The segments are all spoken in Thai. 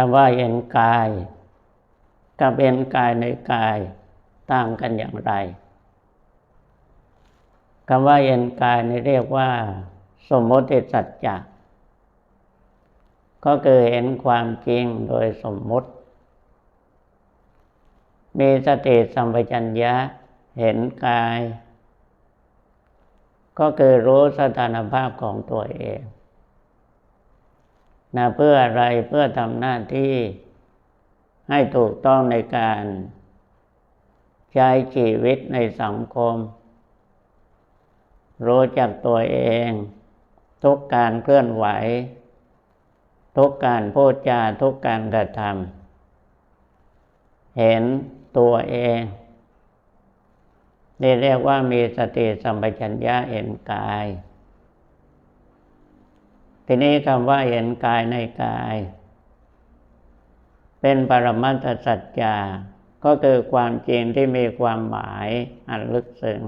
คำว่าเห็นกาย กับเห็นกายในกายต่างกันอย่างไรคำว่าเห็นกายนี่เรียกว่า สมมติสัจจะก็คือเห็นความจริงโดยสมมติ มีสติสัมปชัญญะเห็นกาย ก็คือรู้สถานภาพของตัวเอง นะเพื่ออะไรเพื่อทำหน้าที่ให้ถูกต้องในการใช้ชีวิตในสังคม รู้จักตัวเอง ทุกการเคลื่อนไหว ทุกการพูดจาทุกการกระทำเห็นตัวเองนี่เรียกว่ามีสติสัมปชัญญะเห็นกาย ทีนี้คำว่าเห็นกายในกาย เป็นปรมัตสัจจาก็คือความจริงที่มีความหมายอันลึกซึ้ง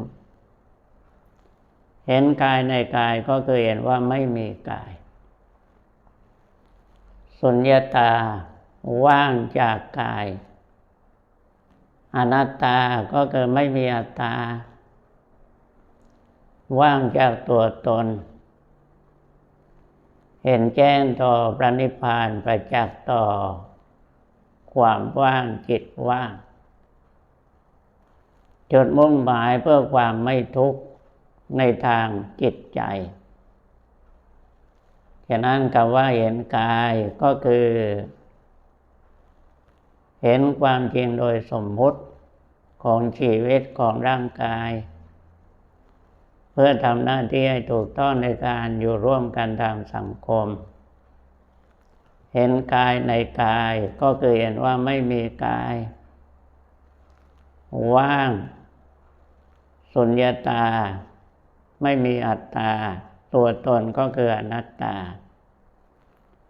เห็นกายในกายก็คือเห็นว่าไม่มีกาย สุญญตาว่างจากกาย อนัตตาก็คือไม่มีอัตตา ว่างจากตัวตน เห็นแจ้งต่อพระนิพพานประจักษ์ต่อ ความว่างจิตว่าง จุดมุ่งหมายเพื่อความไม่ทุกข์ในทางจิตใจฉะนั้นคำว่าเห็นกายก็คือ เห็นความจริงโดยสมมุติของชีวิตของร่างกาย เพื่อทำหน้าที่ให้ถูกต้องในการอยู่ร่วมกันทางสังคม เห็นกายในกายก็คือเห็นว่าไม่มีกาย ว่าง สุญญาตา ไม่มีอัตตา ตัวตนก็คืออนัตตา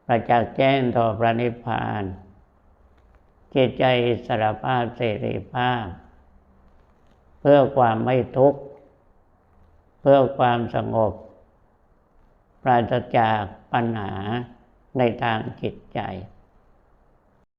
ประจักษ์แจ้งต่อพระนิพพานจิตใจอิสรภาพเสรีภาพ เพื่อความไม่ทุกข์ เพื่อความสงบ ปราศจากปัญหาในทางจิตใจ